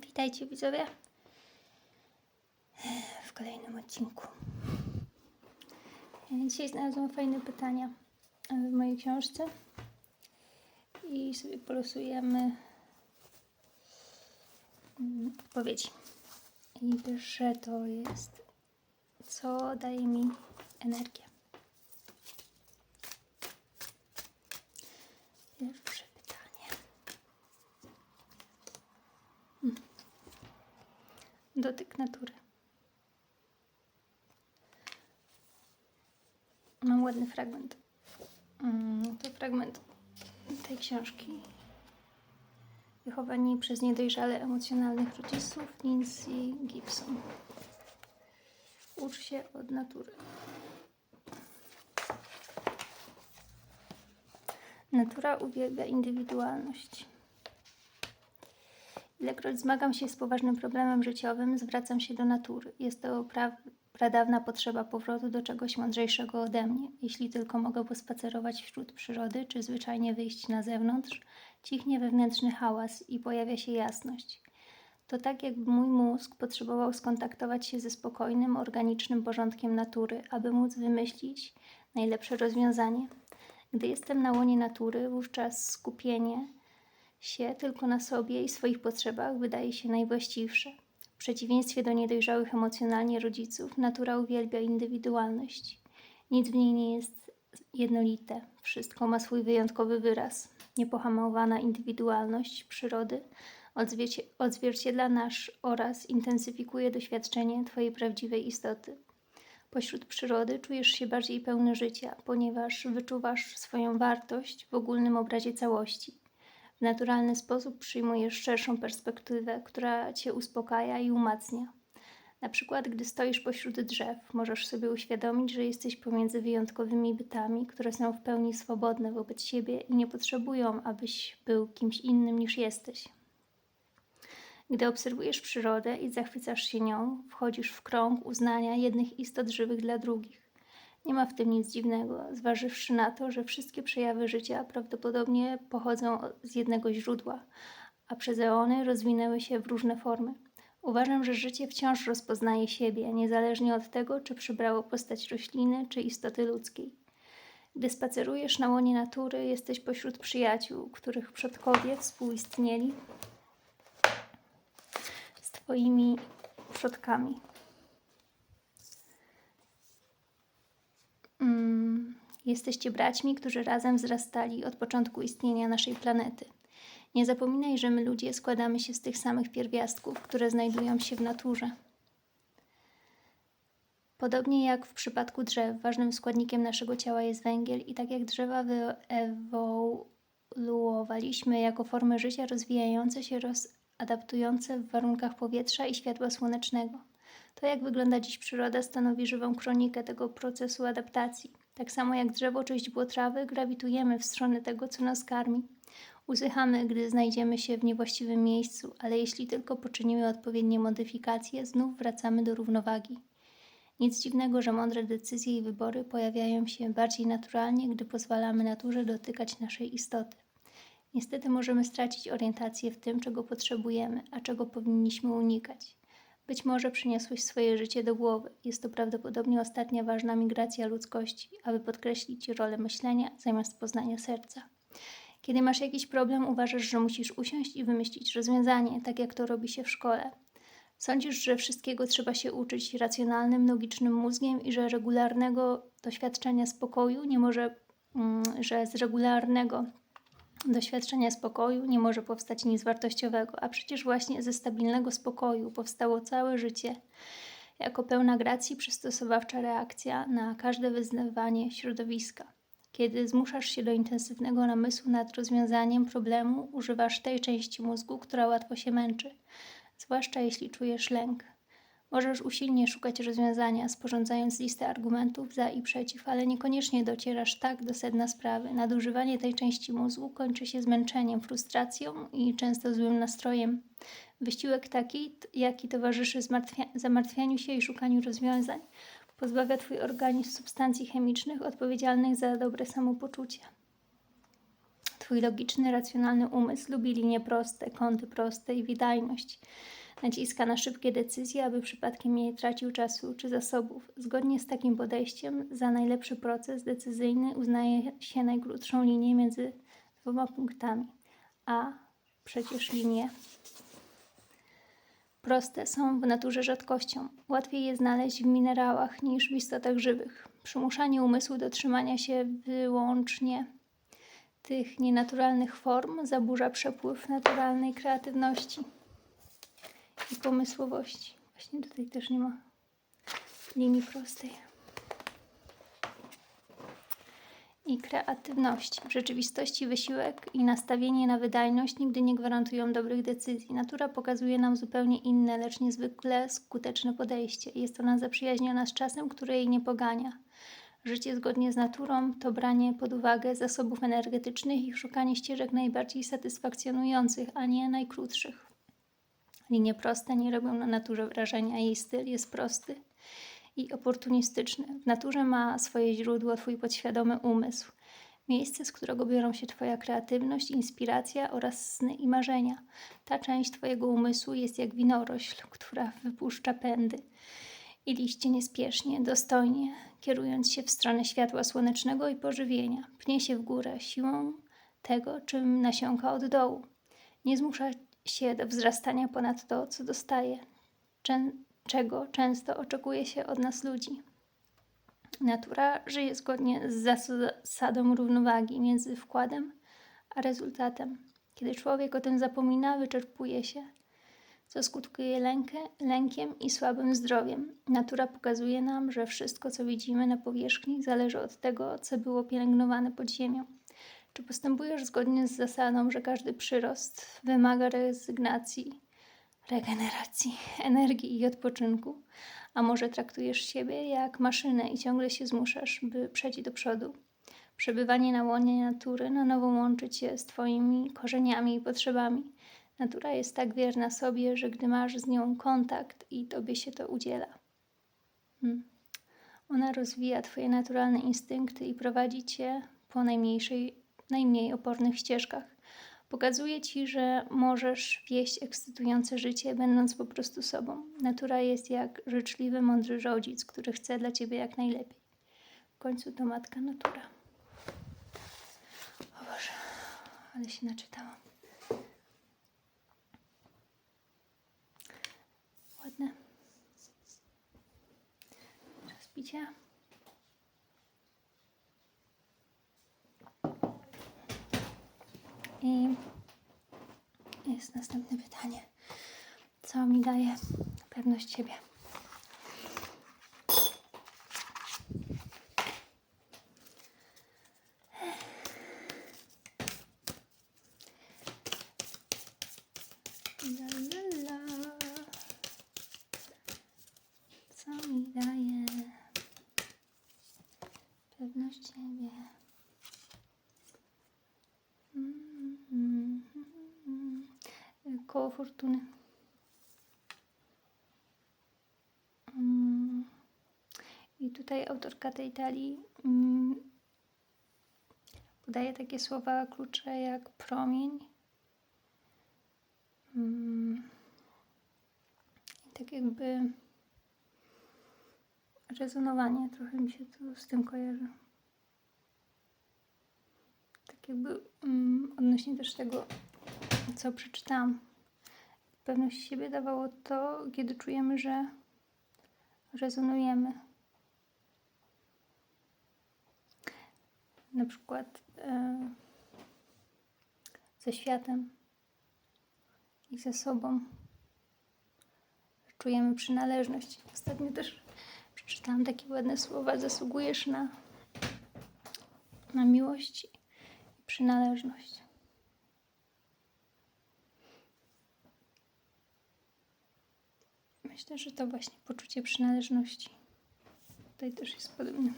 Witajcie widzowie w kolejnym odcinku. Dzisiaj znalazłam fajne pytania w mojej książce i sobie polosujemy mm, odpowiedzi. I pierwsze to jest, co daje mi energię? Pierwsze pytanie. Dotyk natury. Mam ładny fragment. Mm, To fragment tej książki. Wychowani przez niedojrzale emocjonalnych rodziców Lindsay Gibson. Ucz się od natury. Natura uwielbia indywidualność. Ilekroć zmagam się z poważnym problemem życiowym, zwracam się do natury. Jest to pra pradawna potrzeba powrotu do czegoś mądrzejszego ode mnie. Jeśli tylko mogę pospacerować wśród przyrody, czy zwyczajnie wyjść na zewnątrz, cichnie wewnętrzny hałas i pojawia się jasność. To tak, jakby mój mózg potrzebował skontaktować się ze spokojnym, organicznym porządkiem natury, aby móc wymyślić najlepsze rozwiązanie. Gdy jestem na łonie natury, wówczas skupienie się tylko na sobie i swoich potrzebach wydaje się najwłaściwsze. W przeciwieństwie do niedojrzałych emocjonalnie rodziców, natura uwielbia indywidualność. Nic w niej nie jest jednolite, wszystko ma swój wyjątkowy wyraz. Niepohamowana indywidualność przyrody odzwierciedla nasz oraz intensyfikuje doświadczenie Twojej prawdziwej istoty. Pośród przyrody czujesz się bardziej pełny życia, ponieważ wyczuwasz swoją wartość w ogólnym obrazie całości. W naturalny sposób przyjmujesz szerszą perspektywę, która cię uspokaja i umacnia. Na przykład, gdy stoisz pośród drzew, możesz sobie uświadomić, że jesteś pomiędzy wyjątkowymi bytami, które są w pełni swobodne wobec siebie i nie potrzebują, abyś był kimś innym niż jesteś. Gdy obserwujesz przyrodę i zachwycasz się nią, wchodzisz w krąg uznania jednych istot żywych dla drugich. Nie ma w tym nic dziwnego, zważywszy na to, że wszystkie przejawy życia prawdopodobnie pochodzą z jednego źródła, a przez eony rozwinęły się w różne formy. Uważam, że życie wciąż rozpoznaje siebie, niezależnie od tego, czy przybrało postać rośliny, czy istoty ludzkiej. Gdy spacerujesz na łonie natury, jesteś pośród przyjaciół, których przodkowie współistnieli z Twoimi przodkami. Mm, jesteście braćmi, którzy razem wzrastali od początku istnienia naszej planety. Nie zapominaj, że my ludzie składamy się z tych samych pierwiastków, które znajdują się w naturze. Podobnie jak w przypadku drzew, ważnym składnikiem naszego ciała jest węgiel, i tak jak drzewa wyewoluowaliśmy jako formy życia rozwijające się, adaptujące w warunkach powietrza i światła słonecznego. To, jak wygląda dziś przyroda, stanowi żywą kronikę tego procesu adaptacji. Tak samo jak drzewo czy źdźbło trawy, grawitujemy w stronę tego, co nas karmi. Usychamy, gdy znajdziemy się w niewłaściwym miejscu, ale jeśli tylko poczynimy odpowiednie modyfikacje, znów wracamy do równowagi. Nic dziwnego, że mądre decyzje i wybory pojawiają się bardziej naturalnie, gdy pozwalamy naturze dotykać naszej istoty. Niestety możemy stracić orientację w tym, czego potrzebujemy, a czego powinniśmy unikać. Być może przyniosłeś swoje życie do głowy. Jest to prawdopodobnie ostatnia ważna migracja ludzkości, aby podkreślić rolę myślenia zamiast poznania serca. Kiedy masz jakiś problem, uważasz, że musisz usiąść i wymyślić rozwiązanie, tak jak to robi się w szkole. Sądzisz, że wszystkiego trzeba się uczyć racjonalnym, logicznym mózgiem i że regularnego doświadczenia spokoju nie może, mm, że z regularnego doświadczenia spokoju nie może powstać nic wartościowego, a przecież właśnie ze stabilnego spokoju powstało całe życie jako pełna gracji przystosowawcza reakcja na każde wyzwanie środowiska. Kiedy zmuszasz się do intensywnego namysłu nad rozwiązaniem problemu, używasz tej części mózgu, która łatwo się męczy, zwłaszcza jeśli czujesz lęk. Możesz usilnie szukać rozwiązania, sporządzając listę argumentów za i przeciw, ale niekoniecznie docierasz tak do sedna sprawy. Nadużywanie tej części mózgu kończy się zmęczeniem, frustracją i często złym nastrojem. Wysiłek taki, jaki towarzyszy zamartwianiu się i szukaniu rozwiązań, pozbawia Twój organizm substancji chemicznych odpowiedzialnych za dobre samopoczucie. Twój logiczny, racjonalny umysł lubi linie proste, kąty proste i wydajność. Naciska na szybkie decyzje, aby przypadkiem nie tracił czasu czy zasobów. Zgodnie z takim podejściem, za najlepszy proces decyzyjny uznaje się najkrótszą linię między dwoma punktami. A przecież linie proste są w naturze rzadkością. Łatwiej je znaleźć w minerałach niż w istotach żywych. Przymuszanie umysłu do trzymania się wyłącznie tych nienaturalnych form zaburza przepływ naturalnej kreatywności i pomysłowości. Właśnie tutaj też nie ma linii prostej. I kreatywności. W rzeczywistości wysiłek i nastawienie na wydajność nigdy nie gwarantują dobrych decyzji. Natura pokazuje nam zupełnie inne, lecz niezwykle skuteczne podejście. Jest ona zaprzyjaźniona z czasem, który jej nie pogania. Życie zgodnie z naturą to branie pod uwagę zasobów energetycznych i szukanie ścieżek najbardziej satysfakcjonujących, a nie najkrótszych. Linie proste nie robią na naturze wrażenia, jej styl jest prosty i oportunistyczny. W naturze ma swoje źródło Twój podświadomy umysł, miejsce, z którego biorą się Twoja kreatywność, inspiracja oraz sny i marzenia. Ta część Twojego umysłu jest jak winorośl, która wypuszcza pędy i liście niespiesznie, dostojnie, kierując się w stronę światła słonecznego i pożywienia. Pnie się w górę siłą tego, czym nasiąka od dołu. Nie zmusza się do wzrastania ponad to, co dostaje, czego często oczekuje się od nas ludzi. Natura żyje zgodnie z zasadą równowagi między wkładem a rezultatem. Kiedy człowiek o tym zapomina, wyczerpuje się, co skutkuje lękę, lękiem i słabym zdrowiem. Natura pokazuje nam, że wszystko, co widzimy na powierzchni, zależy od tego, co było pielęgnowane pod ziemią. Czy postępujesz zgodnie z zasadą, że każdy przyrost wymaga rezygnacji, regeneracji, energii i odpoczynku? A może traktujesz siebie jak maszynę i ciągle się zmuszasz, by przejść do przodu? Przebywanie na łonie natury na nowo łączy cię z Twoimi korzeniami i potrzebami. Natura jest tak wierna sobie, że gdy masz z nią kontakt i Tobie się to udziela. Hmm. Ona rozwija Twoje naturalne instynkty i prowadzi Cię po najmniejszej, najmniej opornych ścieżkach. Pokazuje Ci, że możesz wieść ekscytujące życie, będąc po prostu sobą. Natura jest jak życzliwy, mądry rodzic, który chce dla Ciebie jak najlepiej. W końcu to matka natura. O Boże, ale się naczytałam. Ładne. Teraz picie. I jest następne pytanie. Co mi daje pewność siebie? Co mi daje pewność siebie? Mm, mm, mm, mm. Koło fortuny. Mm. I tutaj autorka tej talii mm, podaje takie słowa klucze jak promień. Mm. Tak jakby rezonowanie trochę mi się to z tym kojarzy. Tak jakby mm, odnośnie też tego, co przeczytałam. Pewność siebie dawało to, kiedy czujemy, że rezonujemy. Na przykład e, ze światem i ze sobą. Czujemy przynależność. Ostatnio też przeczytałam takie ładne słowa. Zasługujesz na, na miłość i przynależność. Myślę, że to właśnie poczucie przynależności. Tutaj też jest podobny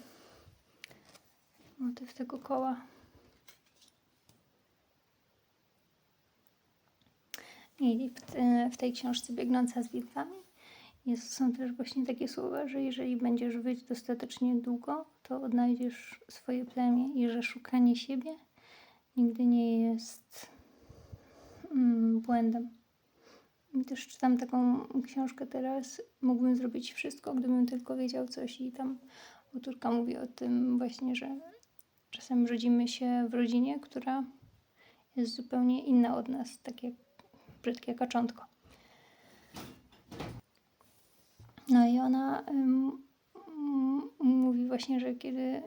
motyw tego koła. I w, te, w tej książce Biegnąca z wilkami jest, są też właśnie takie słowa, że jeżeli będziesz wyć dostatecznie długo, to odnajdziesz swoje plemię i że szukanie siebie nigdy nie jest mm, błędem. Też czytam taką książkę teraz. Mógłbym zrobić wszystko, gdybym tylko wiedział coś, i tam autorka mówi o tym właśnie, że czasem rodzimy się w rodzinie, która jest zupełnie inna od nas, tak jak brzydkie kaczątko. No i ona mówi właśnie, że kiedy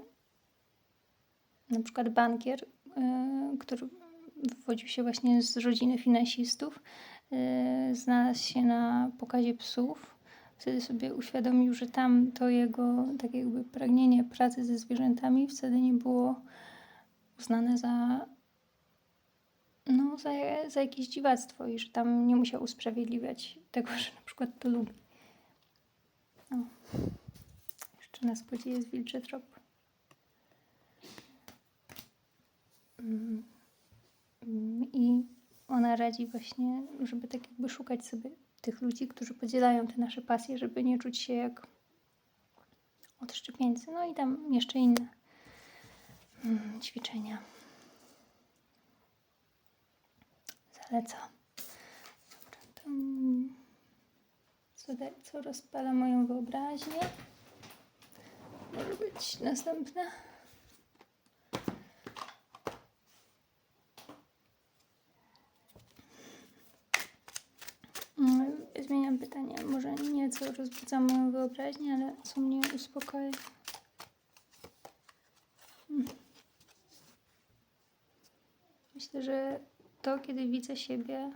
na przykład bankier, y, który wywodził się właśnie z rodziny finansistów, znalazł się na pokazie psów, wtedy sobie uświadomił, że tam to jego tak jakby pragnienie pracy ze zwierzętami wcale nie było uznane za no, za, za jakieś dziwactwo i że tam nie musiał usprawiedliwiać tego, że na przykład to lubi. No. Jeszcze na spodzie jest wilczy trop. Mm. Mm, I ona radzi właśnie, żeby tak jakby szukać sobie tych ludzi, którzy podzielają te nasze pasje, żeby nie czuć się jak odszczepieńcy. No i tam jeszcze inne mm, ćwiczenia. Zaleca. Co, da, co rozpala moją wyobraźnię? Może być następne. Mm, Zmieniam pytanie. Może nieco rozbudza moją wyobraźnię, ale co mnie uspokaja. Hmm. Myślę, że to, kiedy widzę siebie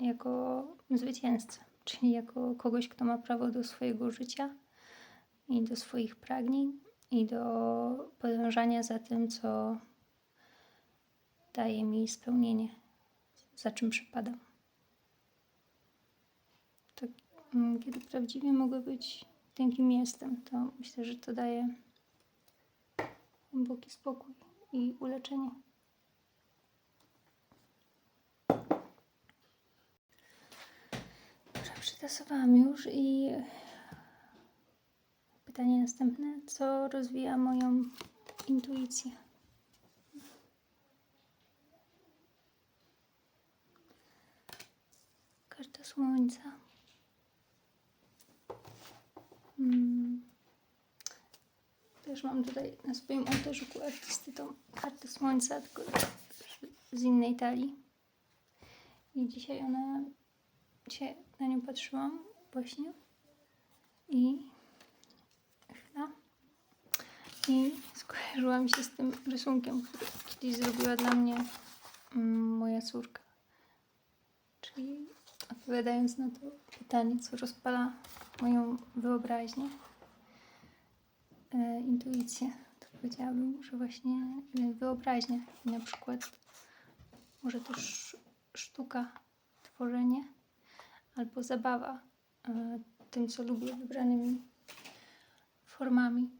jako zwycięzcę, czyli jako kogoś, kto ma prawo do swojego życia i do swoich pragnień i do podążania za tym, co daje mi spełnienie, za czym przypadam. To, mm, kiedy prawdziwie mogę być tym, kim jestem, to myślę, że to daje głęboki spokój i uleczenie. Dobrze, przetasowałam już i pytanie następne. Co rozwija moją intuicję? Karta Słońca. Hmm. Też mam tutaj na swoim ołtarzyku artysty tą kartę Słońca, tylko z innej talii. I dzisiaj ona, na nią patrzyłam właśnie i chwila. I skojarzyła mi się z tym rysunkiem, który kiedyś zrobiła dla mnie mm, moja córka. Czyli odpowiadając na to pytanie, co rozpala moją wyobraźnię, e, intuicję, to powiedziałabym, że właśnie e, wyobraźnia i na przykład może też sztuka, tworzenie albo zabawa e, tym, co lubię, wybranymi formami.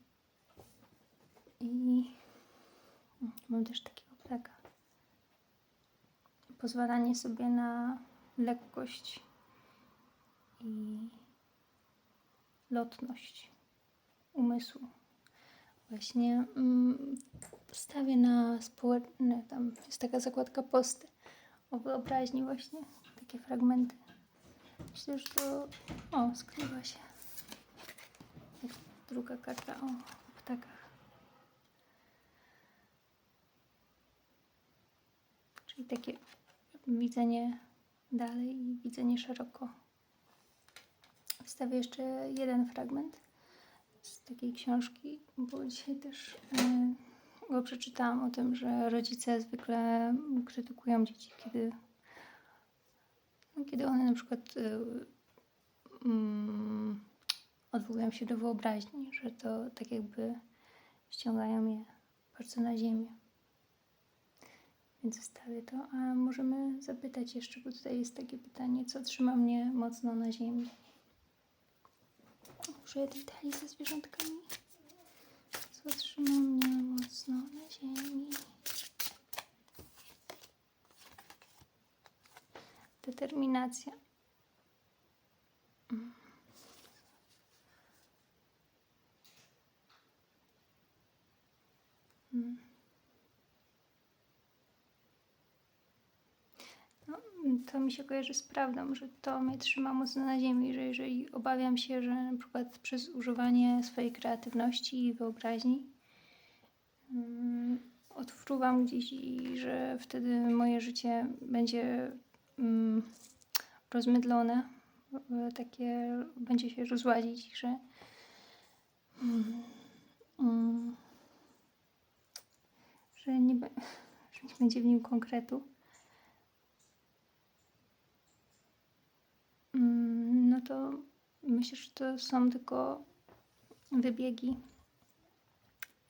I mam też takiego ptaka. Pozwalanie sobie na lekkość i lotność umysłu. Właśnie mm, stawię na społeczne, tam jest taka zakładka posty o wyobraźni właśnie, takie fragmenty. Myślę, że to, o, skrywa się. Druga karta o, ptakach. Czyli takie widzenie dalej i widzenie szeroko. Wstawię jeszcze jeden fragment z takiej książki, bo dzisiaj też y, go przeczytałam o tym, że rodzice zwykle krytykują dzieci, kiedy, no, kiedy one na przykład y, mm, odwołują się do wyobraźni, że to tak jakby ściągają je bardzo na ziemię. Więc zostawię to, a możemy zapytać jeszcze, bo tutaj jest takie pytanie, co trzyma mnie mocno na ziemi. Użyję tej talii ze zwierzątkami. Co trzyma mnie mocno na ziemi? Determinacja. Mm. To mi się kojarzy z prawdą, że to mnie trzyma mocno na ziemi, że jeżeli obawiam się, że na przykład przez używanie swojej kreatywności i wyobraźni mm, odfruwam gdzieś i że wtedy moje życie będzie mm, rozmydlone, takie będzie się rozłazić, że mm, że nie, że nie będzie w nim konkretu. No to myślę, że to są tylko wybiegi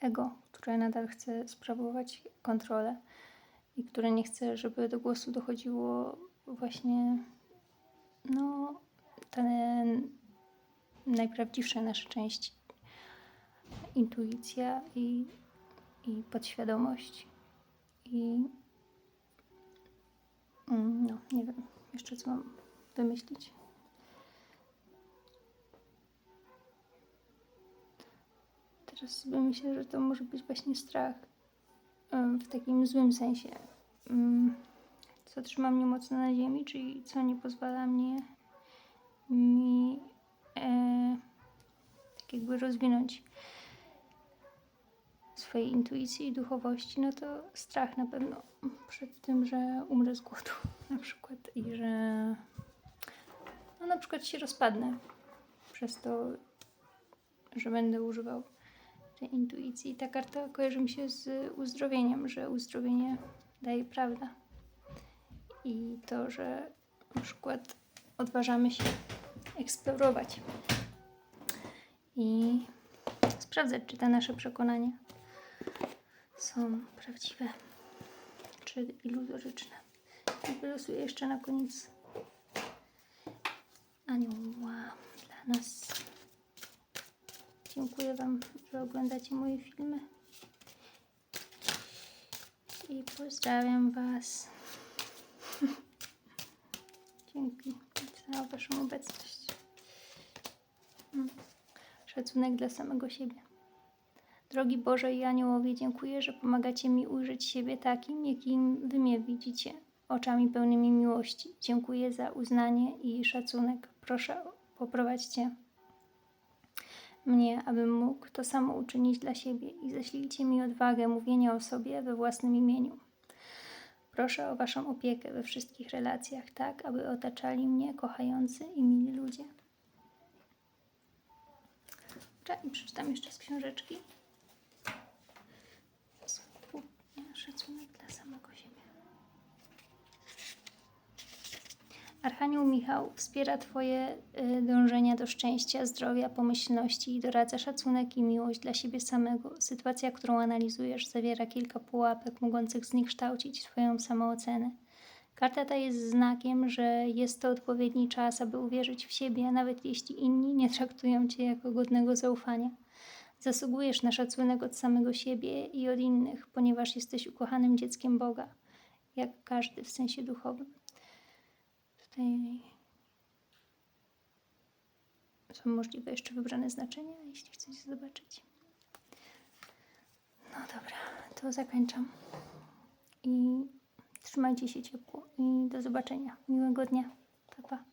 ego, które nadal chce sprawować kontrolę i które nie chce, żeby do głosu dochodziło właśnie no, te najprawdziwsze nasze części. Intuicja i, i podświadomość. I mm, no, nie wiem jeszcze co mam wymyślić. Teraz sobie myślę, że to może być właśnie strach w takim złym sensie. Mm, Co trzyma mnie mocno na ziemi, czyli co nie pozwala mnie mi e, tak jakby rozwinąć swojej intuicji i duchowości, no to strach na pewno przed tym, że umrę z głodu na przykład i że no na przykład się rozpadnę przez to, że będę używał tej intuicji. Ta karta kojarzy mi się z uzdrowieniem, że uzdrowienie daje prawda. I to, że na przykład odważamy się eksplorować i sprawdzać, czy te nasze przekonania są prawdziwe, czy iluzoryczne. I wylosuję jeszcze na koniec anioła dla nas. Dziękuję Wam, że oglądacie moje filmy. I pozdrawiam Was. Dzięki za Waszą obecność. Mm. Szacunek dla samego siebie. Drogi Boże i aniołowie, dziękuję, że pomagacie mi ujrzeć siebie takim, jakim Wy mnie widzicie, oczami pełnymi miłości. Dziękuję za uznanie i szacunek. Proszę, poprowadźcie mnie, abym mógł to samo uczynić dla siebie i ześlijcie mi odwagę mówienia o sobie we własnym imieniu. Proszę o Waszą opiekę we wszystkich relacjach, tak aby otaczali mnie kochający i mili ludzie. Czekaj, przeczytam jeszcze z książeczki. Szacunek dla samego siebie. Archanioł Michał wspiera Twoje y, dążenia do szczęścia, zdrowia, pomyślności i doradza szacunek i miłość dla siebie samego. Sytuacja, którą analizujesz, zawiera kilka pułapek mogących zniekształcić Twoją samoocenę. Karta ta jest znakiem, że jest to odpowiedni czas, aby uwierzyć w siebie, nawet jeśli inni nie traktują Cię jako godnego zaufania. Zasługujesz na szacunek od samego siebie i od innych, ponieważ jesteś ukochanym dzieckiem Boga, jak każdy w sensie duchowym. Tutaj są możliwe jeszcze wybrane znaczenia, jeśli chcecie zobaczyć. No dobra, to zakończam. I trzymajcie się ciepło i do zobaczenia. Miłego dnia. Pa, pa.